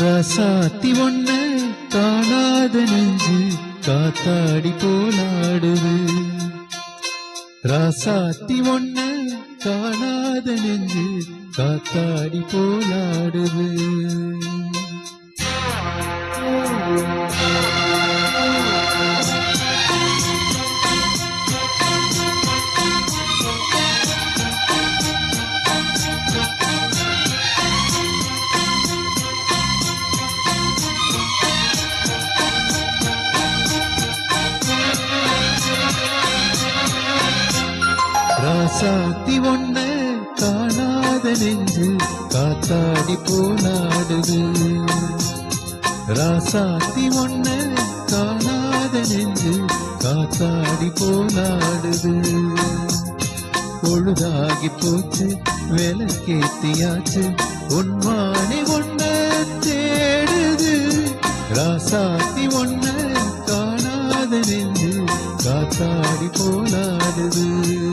ரசாத்தி ஒன்ன காணாத நெஞ்சு காத்தாடி போலாடுது. ராசாத்தி ஒன்ன காணாத நெஞ்சு காத்தாடி போலாடுது. ராசாத்தி ஒண்ண காணாத நெஞ்சு காத்தாடி போனாடுது. ராசாத்தி ஒண்ண காணாத நெஞ்சு காத்தாடி போனாடுது. பொழுதாகி போச்சு விளக்கேத்தியாச்சு உன்மானி ஒண்ண தேடுது. ராசாத்தி ஒண்ண காணாத நெஞ்சு காத்தாடி போனாடுது.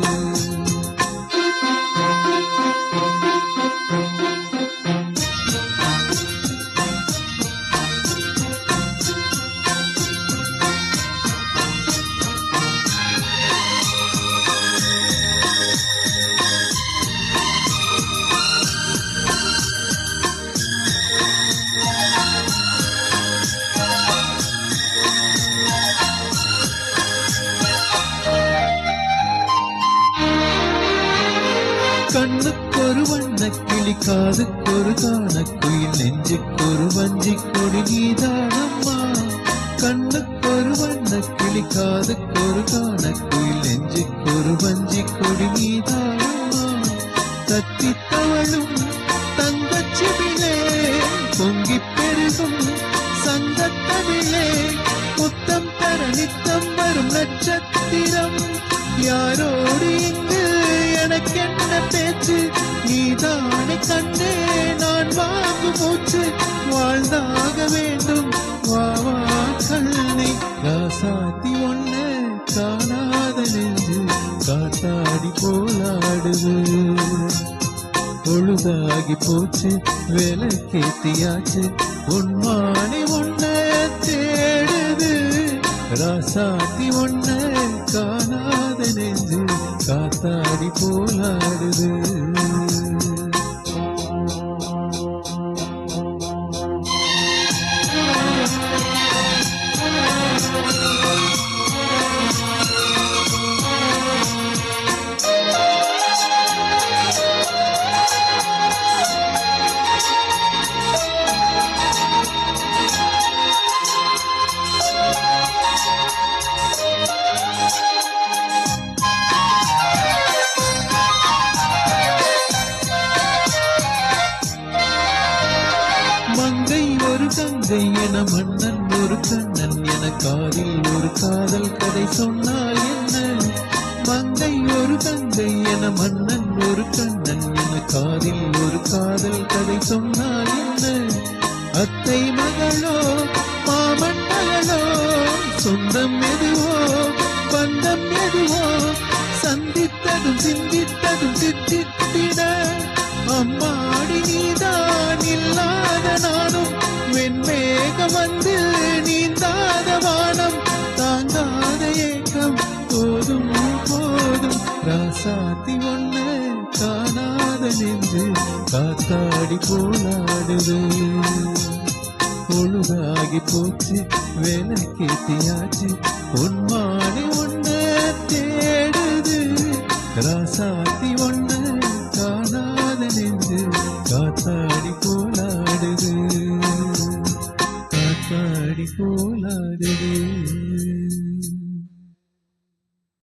கண்ணுக்கொரு வண்ண கிளி காதுக்கொரு தானக்குயில் நெஞ்சுக்கொரு வஞ்சி கொடி நீதானம்மா. கண்ணுக்கொரு வண்ண கிளி காதுக்கொரு தானக்குயில் நெஞ்சுக்கொரு வஞ்சி கொடி நீதானம்மா. தத்தி தவழும் தங்கச்சிவிலே பொங்கி பெருகும் சங்கத்தமிழே முத்தம் தர நித்தம் வரும் நட்சத்திரம் யாரோடு இங்கு எனக்கென்ன பேச்சு நீதானே கண்ணே. நான் வாங்கு மூச்சு வாழ்ந்தாக வேண்டும். வாவா கண்ணை. ராசாத்தி ஒண்ணு காணாத நெஞ்சு காத்தாடி போலாடுது பொழுதாகி போச்சு வேலை கேத்தியாச்சு உன்மானி ஒன்ன தேடுது. ராசாத்தி ஒன்ன காணாத நெஞ்சு காத்தாடி போலாடுது. ஒரு என மன்னன் ஒரு கண்ணன் என காதில் ஒரு காதல் கதை சொன்னால் என்ன? மங்கை ஒரு கங்கை என மன்னன் ஒரு கண்ணன் என காதில் ஒரு காதல் கதை சொன்னால் என்ன? அத்தை மகளோ மாமன் மகளோ சொந்தம் எதுவோ பந்தம் எதுவோ சந்தித்ததும் சிந்தித்ததும் சித்தி ராசாத்தி ஒண்ணு காணாத நின்று காத்தாடி போலாடுது. பொழுதாகி போச்சு வேலை கேட்டியாச்சு உன்மானி ஒண்ணு தேடுது. ராசாத்தி ஒண்ணு காணாத நின்று காத்தாடி போலாடுது. காத்தாடி போலாடுது.